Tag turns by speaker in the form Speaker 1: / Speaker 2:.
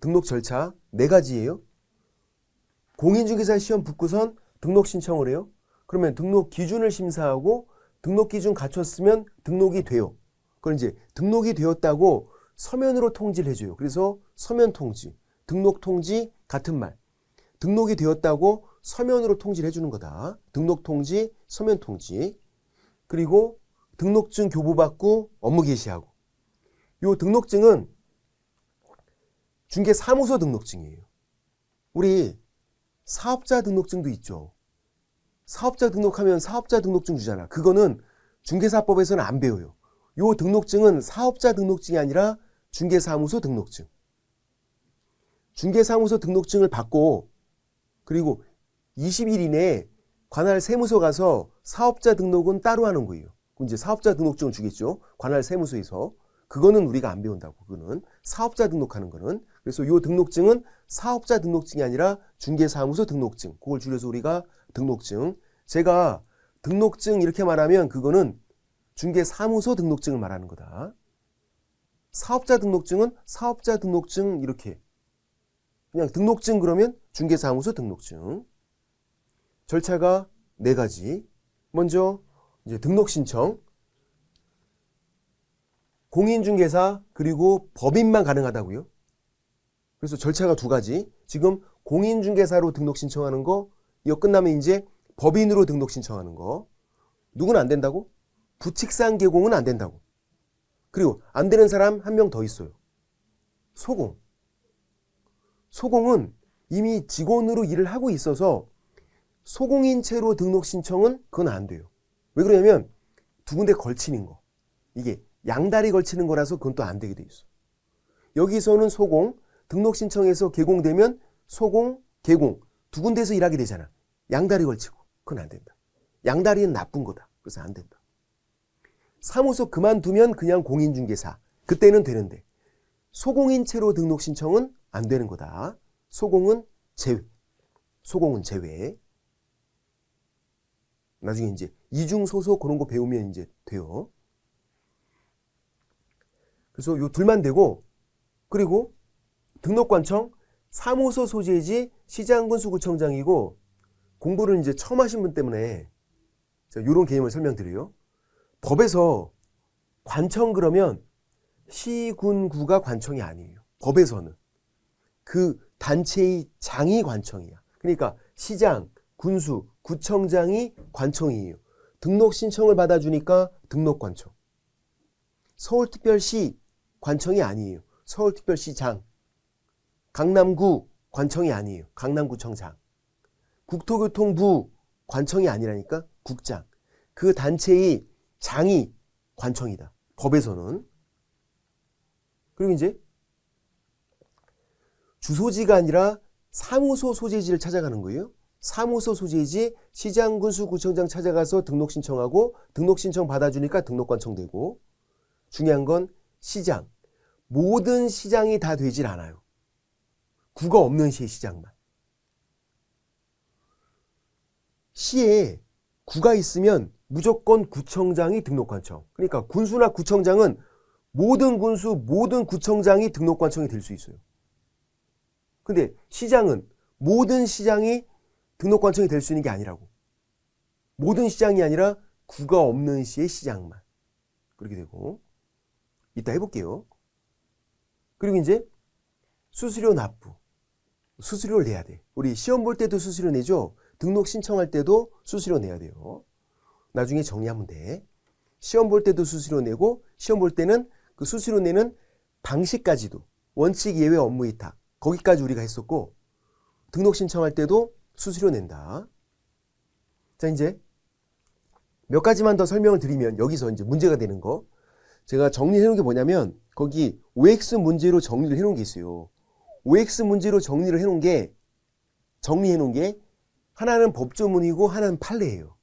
Speaker 1: 등록 절차 네 가지예요. 공인중개사 시험 붙고선 등록 신청을 해요. 그러면 등록 기준을 심사하고 등록 기준 갖췄으면 등록이 돼요. 그걸 이제 등록이 되었다고 서면으로 통지를 해줘요. 그래서 서면 통지, 등록 통지 같은 말. 등록이 되었다고 서면으로 통지를 해주는 거다. 등록 통지, 서면 통지. 그리고 등록증 교부받고 업무 개시하고. 요 등록증은 중개사무소 등록증이에요. 우리 사업자 등록증도 있죠. 사업자 등록하면 사업자 등록증 주잖아. 그거는 중개사법에서는 안 배워요. 요 등록증은 사업자 등록증이 아니라 중개사무소 등록증. 중개사무소 등록증을 받고 그리고 20일 이내에 관할 세무서 가서 사업자 등록은 따로 하는 거예요. 이제 사업자 등록증을 주겠죠. 관할 세무서에서. 그거는 우리가 안 배운다고. 그거는 사업자 등록하는 거는. 그래서 요 등록증은 사업자 등록증이 아니라 중개사무소 등록증. 그걸 줄여서 우리가 등록증. 제가 등록증 이렇게 말하면 그거는 중개사무소 등록증을 말하는 거다. 사업자 등록증은 사업자 등록증 이렇게. 그냥 등록증 그러면 중개사무소 등록증. 절차가 네 가지. 먼저 이제 등록 신청. 공인중개사 그리고 법인만 가능하다고요. 그래서 절차가 두 가지. 지금 공인중개사로 등록 신청하는 거, 이거 끝나면 이제 법인으로 등록 신청하는 거. 누구는 안 된다고? 부칙상 개공은 안 된다고. 그리고 안 되는 사람 한 명 더 있어요. 소공. 소공은 이미 직원으로 일을 하고 있어서 소공인체로 등록 신청은 그건 안 돼요. 왜 그러냐면 두 군데 걸치는 거. 이게 양다리 걸치는 거라서 그건 또 안 되게 돼 있어. 여기서는 소공, 등록 신청해서 개공되면 소공, 개공 두 군데서 일하게 되잖아. 양다리 걸치고 그건 안 된다. 양다리는 나쁜 거다. 그래서 안 된다. 사무소 그만두면 그냥 공인중개사. 그때는 되는데 소공인체로 등록 신청은 안 되는 거다. 소공은 제외. 소공은 제외. 나중에 이제 이중 소속 그런 거 배우면 이제 돼요. 그래서 요 둘만 되고 그리고 등록관청 사무소 소재지 시장군 수구청장이고 공부를 이제 처음 하신 분 때문에 요런 개념을 설명드려요. 법에서 관청 그러면 시군구가 관청이 아니에요. 법에서는 그 단체의 장이 관청이야. 그러니까 시장, 군수, 구청장이 관청이에요. 등록 신청을 받아주니까 등록 관청. 서울특별시 관청이 아니에요. 서울특별시장. 강남구 관청이 아니에요. 강남구청장. 국토교통부 관청이 아니라니까 국장. 그 단체의 장이 관청이다. 법에서는. 그리고 이제 주소지가 아니라 사무소 소재지를 찾아가는 거예요. 사무소 소재지 시장군수 구청장 찾아가서 등록 신청하고 등록 신청 받아주니까 등록관청 되고 중요한 건 시장. 모든 시장이 다 되질 않아요. 구가 없는 시의 시장만. 시에 구가 있으면 무조건 구청장이 등록관청. 그러니까 군수나 구청장은 모든 군수, 모든 구청장이 등록관청이 될 수 있어요. 근데 시장은 모든 시장이 등록관청이 될 수 있는 게 아니라고. 모든 시장이 아니라 구가 없는 시의 시장만. 그렇게 되고. 이따 해볼게요. 그리고 이제 수수료 납부. 수수료를 내야 돼. 우리 시험 볼 때도 수수료 내죠? 등록 신청할 때도 수수료 내야 돼요. 나중에 정리하면 돼. 시험 볼 때도 수수료 내고, 시험 볼 때는 그 수수료 내는 방식까지도 원칙 예외 업무 위탁 거기까지 우리가 했었고 등록 신청할 때도 수수료 낸다. 자 이제 몇 가지만 더 설명을 드리면 여기서 이제 문제가 되는 거 제가 정리해 놓은 게 뭐냐면 거기 OX 문제로 정리를 해 놓은 게 있어요. OX 문제로 정리를 해 놓은 게 정리해 놓은 게 하나는 법조문이고 하나는 판례예요.